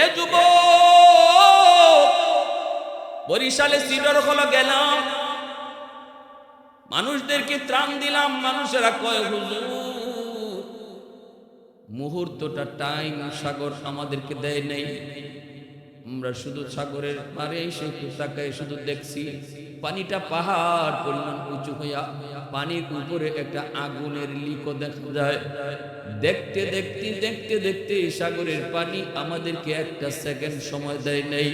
এ যুব বরিশালে সিডর হলো গেলাম। মানুষদেরকে ত্রাণ দিলাম, মানুষেরা কয়, হুজুর, মুহূর্তটা টাইম সাগর আমাদেরকে দেয় নেই। আমরা শুধু সাগরের পারে এসে তাকায় শুধু দেখছি। পানিটা পাহাড় পরিমাণ উঁচু হইয়া পানির উপরে একটা আগুনের লিকো দেখা যায়। দেখতে দেখতে দেখতে দেখতে সাগরের পানি আমাদেরকে একটা সেকেন্ড সময় দেয় নেই।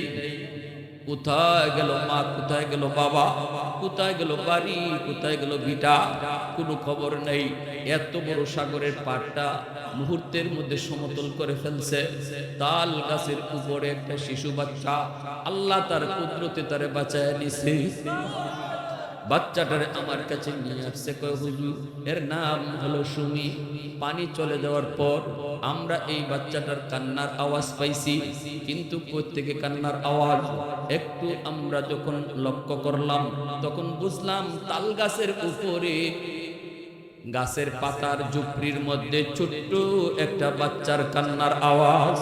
কোথায় গেল মা, কোথায় গেল বাবা, কোথায় গেল বাড়ি, কোথায় গেল ভিটা? কোনো খবর নেই। এত বড় সাগরের পাটটা মুহূর্তের মধ্যে সমতল করে ফেলছে। তাল গাছের উপরে একটা শিশু বাচ্চা, আল্লাহ তার কুদরতে তারে বাঁচায় নিছে। বাচ্চাটারে আমার কাছে নিয়ে আসছে। হুজুর, এর নাম হলো সুমি। পানি চলে যাওয়ার পর আমরা এই বাচ্চাটার কান্নার আওয়াজ পাইছি। কিন্তু প্রত্যেকে কান্নার আওয়াজ? একটু আমরা যখন লক্ষ্য করলাম, তখন বুঝলাম তাল গাছের উপরে গাছের পাতার ঝুপড়ির মধ্যে ছোট্ট একটা বাচ্চার কান্নার আওয়াজ।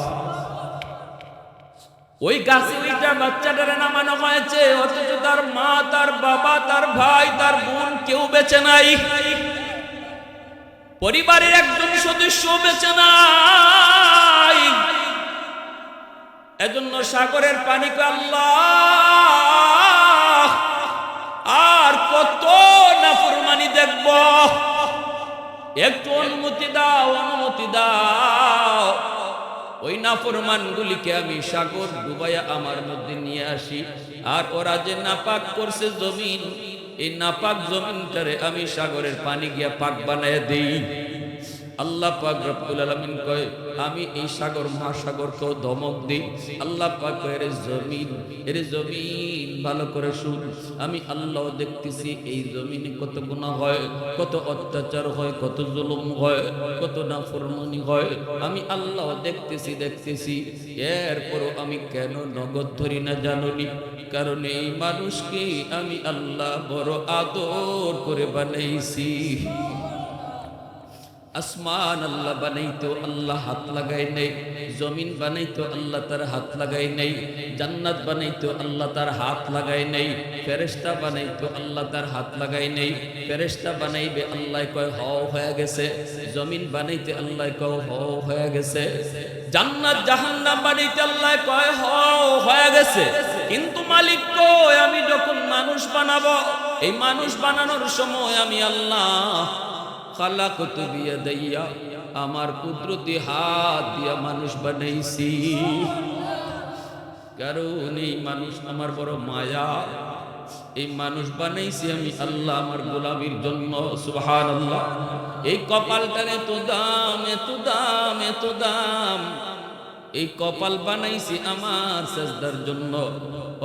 ওই গাছে ওইটা বাচ্চাটারে নামানো হয়েছে, অথচ তার মা, তার বাবা, তার ভাই, তার বোন কেউ বেঁচে নাই। পরিবারের একজন সদস্য বেঁচে নাই। এজন্য সাগরের পানিকে আল্লাহ আর কত নাফরমানি দেখব? একটু অনুমতি দাও অনুমতি দাও। ওই নাফরমানগুলিকে আমি সাগর ডুবাইয়া আমার মধ্যে নিয়ে আসি। আর ওরা যে নাপাক করছে জমিন, এই নাপাক জমিনটারে আমি সাগরের পানি গিয়া পাক বানাইয়া দেই। আল্লাহ পাক রব্বুল আলামিন কয়, আমি এই সাগর মহাসাগরকেও ধমক দিই। আল্লাহ পাক এর জমিন এর জমিন ভালো করে শুন। আমি আল্লাহ দেখতেছি এই জমিনে কত গুনাহ হয়, কত অত্যাচার হয়, কত জুলুম হয়, কত নাফরমানি হয়। আমি আল্লাহ দেখতেছি দেখতেছি। এরপরও আমি কেন নগদ ধরি না জাননি? কারণ এই মানুষকে আমি আল্লাহ বড় আদর করে বানাইছি। আসমান আল্লাহ বানাইতো, আল্লাহ হাত লাগাই নেই। জমিন বানাইতো, আল্লাহ তার হাত লাগাই নেই। জান্নাত বানাইতো, আল্লাহ তার হাত লাগাই নেই। ফেরেশতা বানাইতো, আল্লাহ তার হাত লাগাই নেই। ফেরেশতা বানাইবে, আল্লাহ কয় হ হয়ে গেছে। জমিন বানাইতে, আল্লাহ কয় হ হয়ে গেছে। জান্নাত, জাহান্নাম বানাইতে, আল্লাহ কয় হ হয়ে গেছে। কিন্তু মালিক কয়, আমি যখন মানুষ বানাবো, এই মানুষ বানানোর সময় আমি আল্লাহ খালাকতু বিয়াদাইয়া, আমার কুদরতি হাত দিয়া মানুষ বানাইছি। কারণ এই মানুষ আমার বড় মায়া। এই মানুষ বানাইছি আমি আল্লাহ আমার গোলামির জন্য সুবহান আল্লাহ এই কপালটারে তো দাম, এত দাম এত দাম। এই কপাল বানাইছি আমার সাজদার জন্য।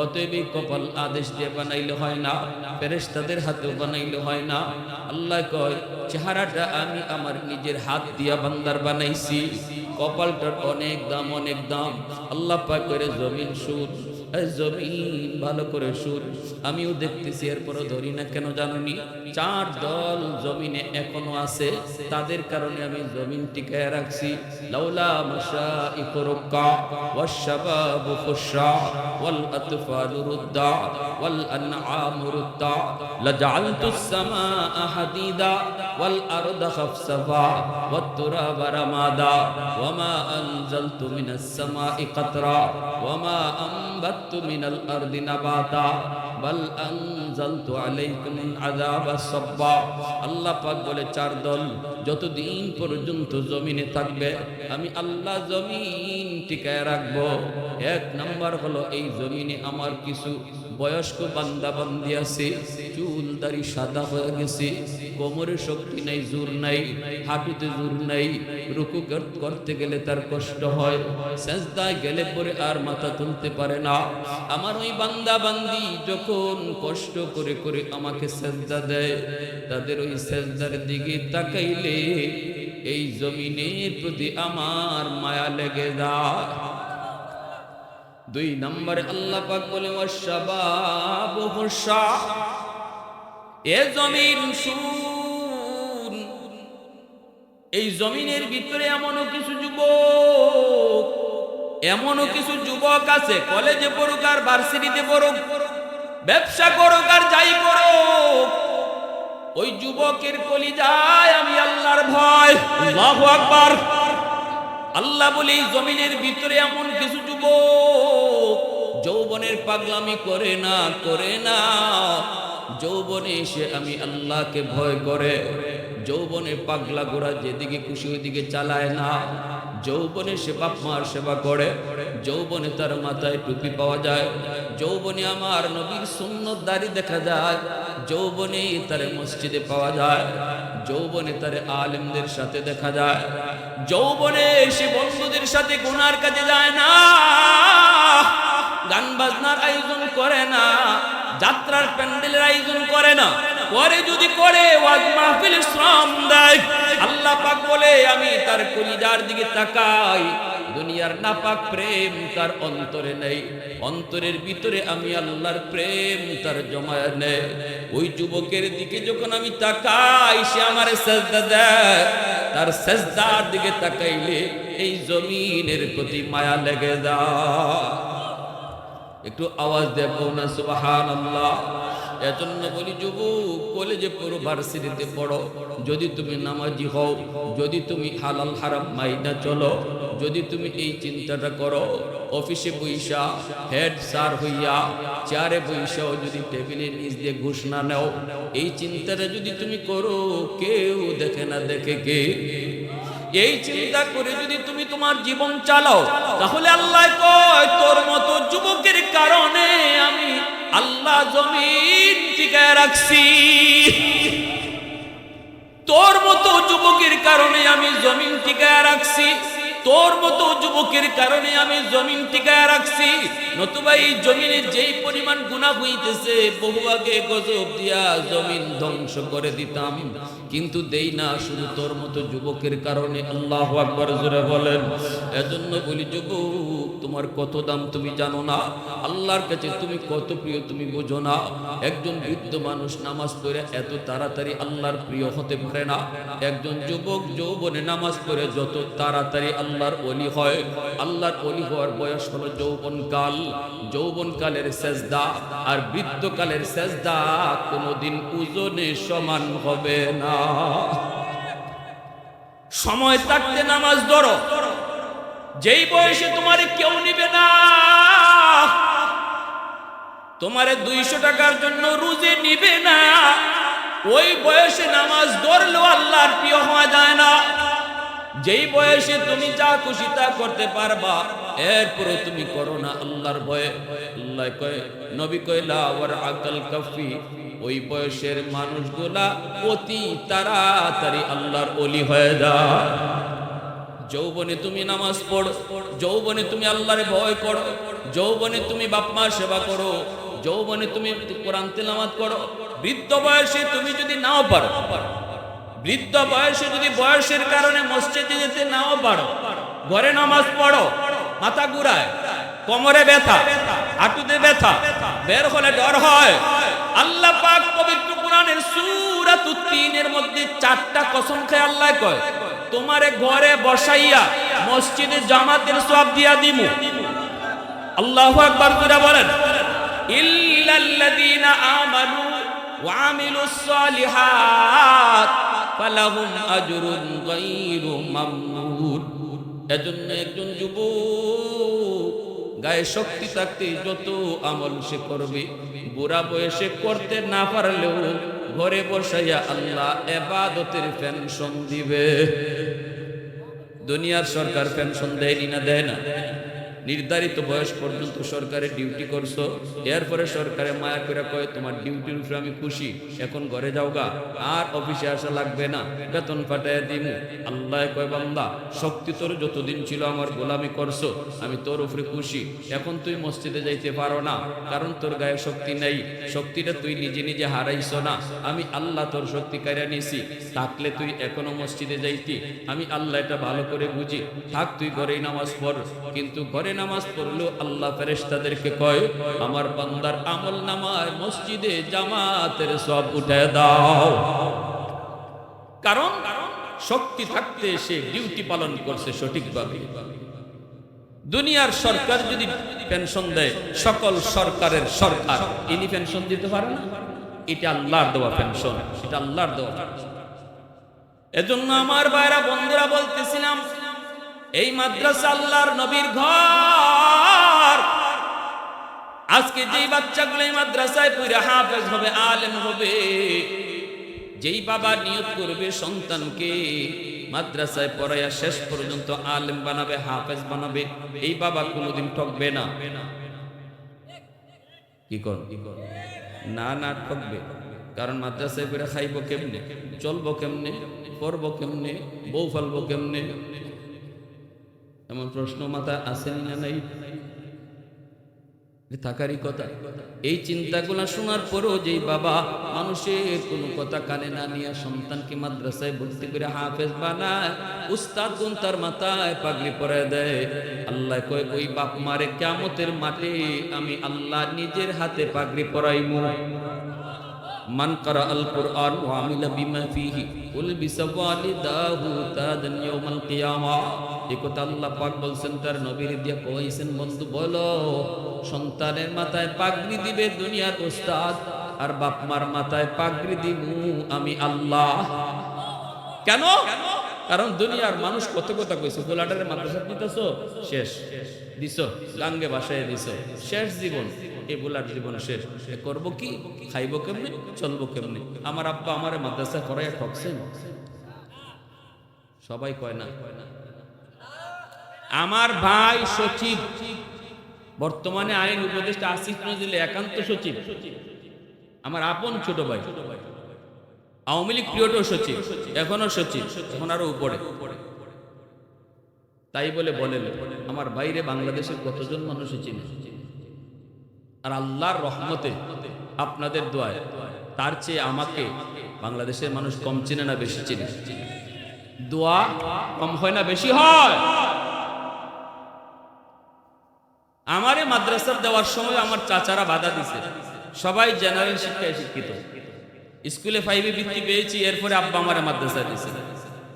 অতএব এই কপাল আদেশ দিয়ে বানাইলে হয় না, ফেরেশতাদের হাতেও বানাইলে হয় না। আল্লাহ কয়, চেহারাটা আমি আমার নিজের হাত দিয়া বান্দার বানাইছি। কপালটার অনেক দাম অনেক দাম। আল্লাহ পাক করে জমিন সুদ জমিন ভালো করে সুর আমিও দেখতেছি এরপরও ধরি না কেন জানুনি চার দল জমিনে এখনো আছে তাদের কারণে আমি জমিন টিকায় রাখছি লাউলা মাশা ইকরুকা والشباب خشع والأطفال ردا والأنعام ردا لجعلت السماء حديدا والأرض خفصفا والتراب رمادا وما أنزلت من السماء قطرا وما أنبت আনবাতু মিনাল আরদি নাবাতা বাল আন আল্লাহ পাক বলে, চার দল, যতদিন পর্যন্ত জমিনে থাকবে, আমি আল্লাহ জমিন টিকায় রাখব। এক নাম্বার হলো, এই জমিনে আমার কিছু বয়স্ক বান্দা বান্দি আছে, চুল দাড়ি সাদা হয়ে গেছে, কোমরে শক্তি নাই, জোর নাই, হাঁটুতে জোর নাই, রুকু করতে গেলে তার কষ্ট হয় গেলে পরে আর মাথা তুলতে পারে না। আমার ওই বান্দা বান্দি যখন কষ্ট করে করে আমাকে সেজদা দেয়। তাদের ওই সেজদার দিকে তাকাইলে এই জমিনের প্রতি আমার মায়া লেগে যায়। দুই নম্বরে আল্লাহ পাক বলে এ জমিন এই জমিনের ভিতরে এমনও কিছু যুবক, এমনও কিছু যুবক আছে, কলেজে পড়ুক আর ভার্সিটিতে পড়ুক। ব্যবসা করুক আর যাই করুক ওই যুবকের কলি যায় আমি আল্লাহর ভয়। আল্লাহু আকবার। আল্লাহ বলি জমিনের ভিতরে এমন কিছু যুবক, যৌবনের পাগলামি করে না করে না। যৌবনে এসে আমি আল্লাহকে ভয় করে। যৌবনে পাগলা গোড়া যেদিকে খুশি ওইদিকে চালায় না। যৌবনে সে বাপ মার সেবা করে। যৌবনে তার মাথায় টুপি পাওয়া যায়। যৌবনে আমার নবীর সুন্নত দাড়ি দেখা যায়, যৌবনে তার মসজিদে পাওয়া যায়, যৌবনে তার আলেমদের সাথে দেখা যায়। যৌবনে সে বন্ধুদের সাথে গুনার কাজে যায় না, গান বাজনার আয়োজন করে না, যাত্রার প্যান্ডেলের আয়োজন করে না। করে যদি করে, ওয়াজ মাহফিল শ্রম দেয়। আল্লাহ পাক বলে, আমি তার কলিজার দিকে তাকাই দুনিয়ার নাপাক প্রেম তার অন্তরে নেই। অন্তরের ভিতরে আমি আল্লাহর প্রেম তার জমায় নেই। ওই যুবকের দিকে যখন আমি তাকাই, সে আমার সেজদা দেয়। তার সেজদার দিকে তাকাইলে এই জমিনের প্রতি মায়া লেগে যায়। একটু আওয়াজ দেখো না সুবাহান আল্লাহ এজন্য বলি, যুবক কলেজে পড়ো ভার্সিটিতে পড়ো। যদি তুমি নামাজি হও, যদি তুমি হালাল হারাম মাইনা চলো, যদি তুমি এই চিন্তাটা করো, অফিসে বইসা, হেড স্যার হইয়া, চেয়ারে বইসাও যদি টেবিলের নিচ দিয়ে ঘুষ না নেও, এই চিন্তাটা যদি তুমি করো, কেউ দেখে না দেখে কে? এই চিন্তা করে যদি তুমি তোমার জীবন চালাও, তাহলে আল্লাহ কয়, তোর মতো যুবকের কারণে আমি আল্লাহ জমিন টিকায় রাখছি। তোর মতো যুবকের কারণে আমি জমিন টিকায় রাখছি। তোর মতো যুবকের কারণে আমি জমিন টিকায় রাখছি। নতুবা এই জমিনে যেই পরিমাণ গুণা হইতেছে, বহু আগে গজব দিয়া জমিন ধ্বংস করে দিতাম। কিন্তু দেই না, শুধু তোর মতো যুবকের কারণে আল্লাহ আকবর জোরে বলেন। এজন্য বলি, যুবক তোমার কত দাম তুমি জানো না? আল্লাহর কাছে তুমি কত প্রিয় তুমি বোঝো না। একজন বৃদ্ধ মানুষ নামাজ পড়ে এত তাড়াতাড়ি আল্লাহর প্রিয় হতে পারে না। একজন যুবক যৌবনে নামাজ পড়ে যত তাড়াতাড়ি আল্লাহর অলি হয়। আল্লাহর অলি হওয়ার বয়স হলো যৌবন কাল যৌবন কালের সেজদা আর বৃদ্ধকালের সেজদা কোনোদিন ওজনে সমান হবে না। সময় থাকতে নামাজ ধরো। যেই বয়সে তোমার কেউ নিবে না, তোমারে দুইশো টাকার জন্য রুজে নিবে না, ওই বয়সে নামাজ ধরলেও আল্লাহর প্রিয় হওয়া যায় না। যেই বয়সে তুমি যা খুশি তা করতে পারবা এরপরে তুমি করো না আল্লাহর ভয়ে। আল্লাহ কয়, নবী কয়লা ওয়ার আকল কফি ওই বয়সের মানুষগুলা অতি তাড়াতাড়ি আল্লাহর অলি হয়ে যায়। যৌবনে তুমি নামাজ পড়ো, যৌবনে তুমি আল্লাহরে ভয় করো, যৌবনে তুমি বাপমা সেবা করো, যৌবনে তুমি কোরআন তেলামাত করো। বৃদ্ধ বয়সে তুমি যদি নাও পারো, বৃদ্ধ বয়সে যদি বয়সের কারণে মসজিদে যেতে নাও পারো, ঘরে নামাজ পড়ো, মাথা ঘুরায়, কোমরে ব্যথা, হাঁটুতে ব্যথা, বের হলে ডর হয়। আল্লাহ পাক পবিত্র কোরআনের সূরাতুত তিনের মধ্যে চারটা কসম খেয়ে আল্লাহ কয় তোমারে ঘরে বসাইয়া মসজিদে জামাতের সব দিয়া দিমু। আল্লাহু আকবার করে বলেন, ইল্লাল্লাযীনা আমানু ওয়া আমিলুস সালিহাত, ফালাহুম আজরুন গায়রু মামনুন এজন্য একজন যুবক গায়ে শক্তি থাকতে যত আমল সে করবে। বুড়া বয়সে করতে না পারলেও ঘরে বসাইয়া আল্লাহ এবাদতের পেনশন দিবে। দুনিয়ার সরকার পেনশন দেয়নি না দেয় না? নির্ধারিত বয়স পর্যন্ত সরকারে ডিউটি করছ। এরপরে সরকারে মায়া করে কয়, তোমার ডিউটির উপরে আমি খুশি। এখন ঘরে যাও গা আর অফিসে আসা লাগবে না। বেতন পাঠায় দিমু। আল্লাহ কয়, বান্দা, শক্তি তোর যতদিন ছিল আমার গোলামি করছ। আমি তোর উপরে খুশি। এখন তুই মসজিদে যাইতে পারো না। কারণ তোর গায়ে শক্তি নেই। শক্তিটা তুই নিজে নিজে হারাইছ না। আমি আল্লাহ তোর শক্তি কারিয়া নিছি। থাকলে তুই এখনও মসজিদে যাইতি। আমি আল্লাহ এটা ভালো করে বুঝি। থাক, তুই ঘরেই নামাজ পড়। কিন্তু ঘরে নামাজ পড়লেও আল্লাহ ফেরেশতাদেরকে কয়, আমার বান্দার আমল নামায় মসজিদে জামাতের সব উঠে দাও। কারণ শক্তি থাকতে সে ডিউটি পালন করছে সঠিকভাবে। দুনিয়ার সরকার যদি পেনশন দেয়, সকল সরকারের সরকার, ইনি পেনশন দিতে পারে না। এটা আল্লাহর দেওয়া পেনশন, এটা আল্লাহর দেওয়া এজন্য আমার বাইরা বন্ধুরা, বলতেছিলাম এই মাদ্রাসা আল্লাহর নবীর ঘর। আজকে যেই বাচ্চাগুলো এই মাদ্রাসায় পড়ে হাফেজ হবে, আলেম হবে, যেই বাবা নিয়ত করবে সন্তানকে মাদ্রাসায় পড়াইয়া শেষ পর্যন্ত আলেম বানাবে, হাফেজ বানাবে, এই বাবা কোনোদিন ঠকবে না। কি কর? না না, ঠকবে। কারণ মাদ্রাসায় করে খাইব কেমনে? চলবো কেমনে? পড়ব কেমনে? বউ ফেলব কেমনে? এমন প্রশ্ন মাথা আসেনি না নাই? থাকারই কথা। এই চিন্তাগুলা শোনার পরও যে বাবা মানুষের কোনো কথা কানে না নিয়ে সন্তানকে মাদ্রাসায় ভর্তি করে হাফেজ বানায়, উস্তাদ গুন তার মাথায় পাগড়ি পরে দেয়। আল্লাহ কয়, ওই বাপ মারে কেমতের মাঠে আমি আল্লাহ নিজের হাতে পাগড়ি পরাইমু। মান করা আল কোরআন, ওয়া আমিলা বিমা ফিহি। উলবিসা ওয়ালিদাহু তাদান কারণ দুনিয়ার মানুষ কত কথা কইছে গোলাটারে মাদ্রাসা দিতেছো শেষ। দিছো, গাঙ্গে বাসায় দিছো। শেষ জীবন। এই বোলার জীবন শেষ। করব কি? খাইবো কেমনে? চলবো কেমনে? আমার আব্বা আমারে মাদ্রাসা করাইয়া ঠকছেন? সবাই কয় না। আমার ভাই সচিব। বর্তমানে আইন উপদেষ্টা আসিফ নজরুল একান্ত সচিব। আমার আপন ছোট ভাই। আওয়ামী লীগ প্রিয়টো সচিব। এখনও সচিব। এখন আরও উপরে। তাই বলে বলেন আমার বাইরে বাংলাদেশের কতজন মানুষ চিনে আর আল্লাহর রহমতে আপনাদের দোয়ায়, তার চেয়ে আমাকে বাংলাদেশের মানুষ কম চিনে না, বেশি চিনে। দোয়া কম হয় না, বেশি হয়। আমারে মাদ্রাসার দেওয়ার সময় আমার চাচারা বাধা দিছে। সবাই জেনারেল শিক্ষায় শিক্ষিত। স্কুলে ফাইভে বৃত্তি পেয়েছি, এরপরে আব্বা আমার মাদ্রাসা দিছে।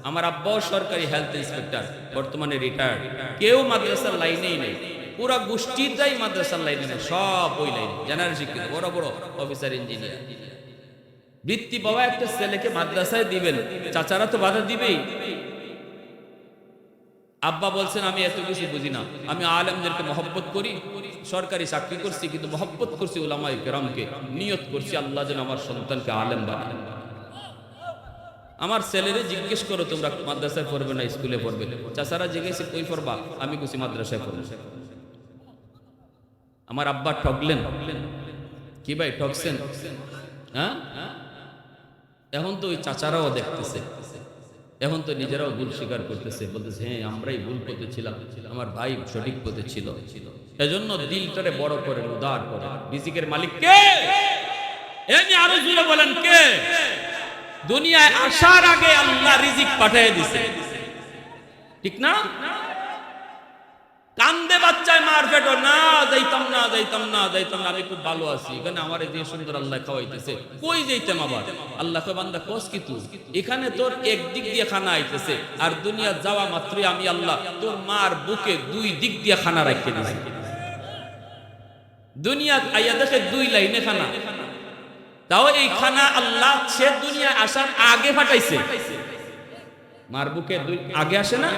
আমার আব্বাও সরকারি হেলথ ইন্সপেক্টর বর্তমানে রিটায়ার্ড কেউ মাদ্রাসার লাইনেই নেই। পুরা গোষ্ঠীটাই মাদ্রাসার লাইনে নেই, সব ওই লাইনে জেনারেল শিক্ষিত, বড় বড় অফিসার ইঞ্জিনিয়ার বৃত্তি পাওয়া একটা ছেলেকে মাদ্রাসায় দিবেন, চাচারা তো বাধা দিবেই। আব্বা বলছেন, আমি এত কিছু বুঝি না। আমি আলেমদেরকে মহব্বত করি, সরকারি চাকরি করছি, কিন্তু মহব্বত করছি ওলামাই কেরামকে, নিয়ত করছি আল্লাহ যেন আমার সন্তানকে আলেম বানায়। আমার ছেলেরে জিজ্ঞেস করো, তোমরা মাদ্রাসায় পড়বে না, স্কুলে পড়বে? চাচারা জিজ্ঞেস, কই পড়বা? আমি কুছি মাদ্রাসায় পড়ব। আমার আব্বা ঠকলেন কি ভাই ঠকছেন হ্যাঁ? এখন তো ওই চাচারাও দেখতেছে। এখন তো নিজেরাও ভুল স্বীকার করতেছে, বলতেছে হ্যাঁ আমরাই ভুল পথে ছিলাম, আমার ভাই সঠিক পথে ছিল। এজন্য দিলটারে বড় করে, উদার করে। রিজিকের মালিক কে? এমনি আরও জুড়ে বলেন কে? দুনিয়ায় আসার আগে আল্লাহ রিজিক পাঠিয়ে দিছে। ঠিক না? কান্দে বাচ্চায় মার পেটো, না, যাইতাম না যাইতাম না যাইতাম না, আমি খুব ভালো আছি। এখানে আমার যে সুন্দর আল্লাহ খাওয়াইতেছে, কই যাইতাম আবার? আল্লাহ বান্দা, কস কি তুই? এখানে তোর একদিক দিয়ে খানা আইতেছে, আর দুনিয়া যাওয়া মাত্রই আমি আল্লাহ তোর মার বুকে দুই দিক দিয়ে খানা রাখতে দিছি। দুনিয়া আইয়া দেখে দুই লাইনে খানা। তাও এই খানা আল্লাহ সে দুনিয়া আসার আগে ফাটাইছে। মার বুকে দুই আগে আসে না?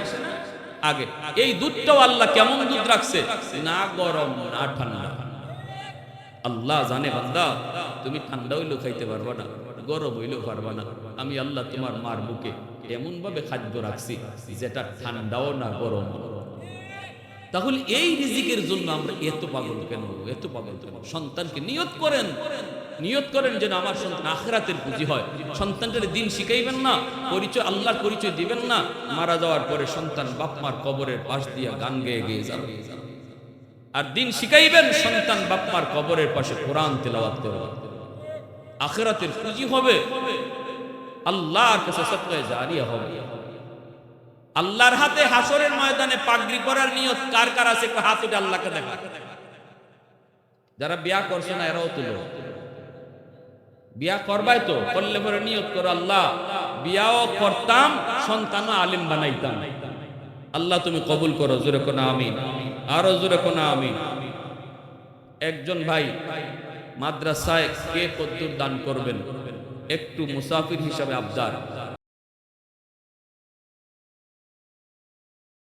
আগে। এই দুধটাও আল্লাহ কেমন দুধ রাখছে? না গরম, না ঠান্ডা। আল্লাহ জানে বান্দা, তুমি ঠান্ডা হইলেও খাইতে পারবা না, গরম হইলেও পারবা না। আমি আল্লাহ তোমার মার বুকে এমন ভাবে খাদ্য রাখছি, যেটা ঠান্ডাও না গরম তাহলে এই রিজিকের জন্য আমরা এত পাগল কেন? এত পাগল সন্তানকে নিয়ত করেন। নিয়ত করেন যেন আমার সন্তান আখরাতের পুঁজি হয়। সন্তানটার দিন শিখাইবেন না, পরিচয়, আল্লাহর পরিচয় দিবেন না, মারা যাওয়ার পরে সন্তান বাপ মার কবরের পাশ দিয়া গান গেয়ে গেয়ে যাবে। আর দিন শিখাইবেন, সন্তান বাপ মার কবরের পাশে কোরআন তেলাওয়াত করবে। আখরাতের পুঁজি হবে। আল্লাহর কাছে সত্যি জারিয়া হবে। আল্লাহর হাতে হাসরের ময়দানে পাগড়ি করার নিয়ত কার কার আছে? হাত উঠে আল্লাহকে দেখা। যারা বিয়া করছে না, এরাও তুলো বিয়া করবাই তো, করলে পরে নিয়ত করো আল্লাহ। বিয়াও করতাম, সন্তানও আলিম বানাইতাম। আল্লাহ তুমি কবুল করো, জোরে কোনো আমিন। আরও জোরে কোনো আমি একজন ভাই মাদ্রাসায় কে কদ্দুর দান করবেন? একটু মুসাফির হিসাবে আবদার।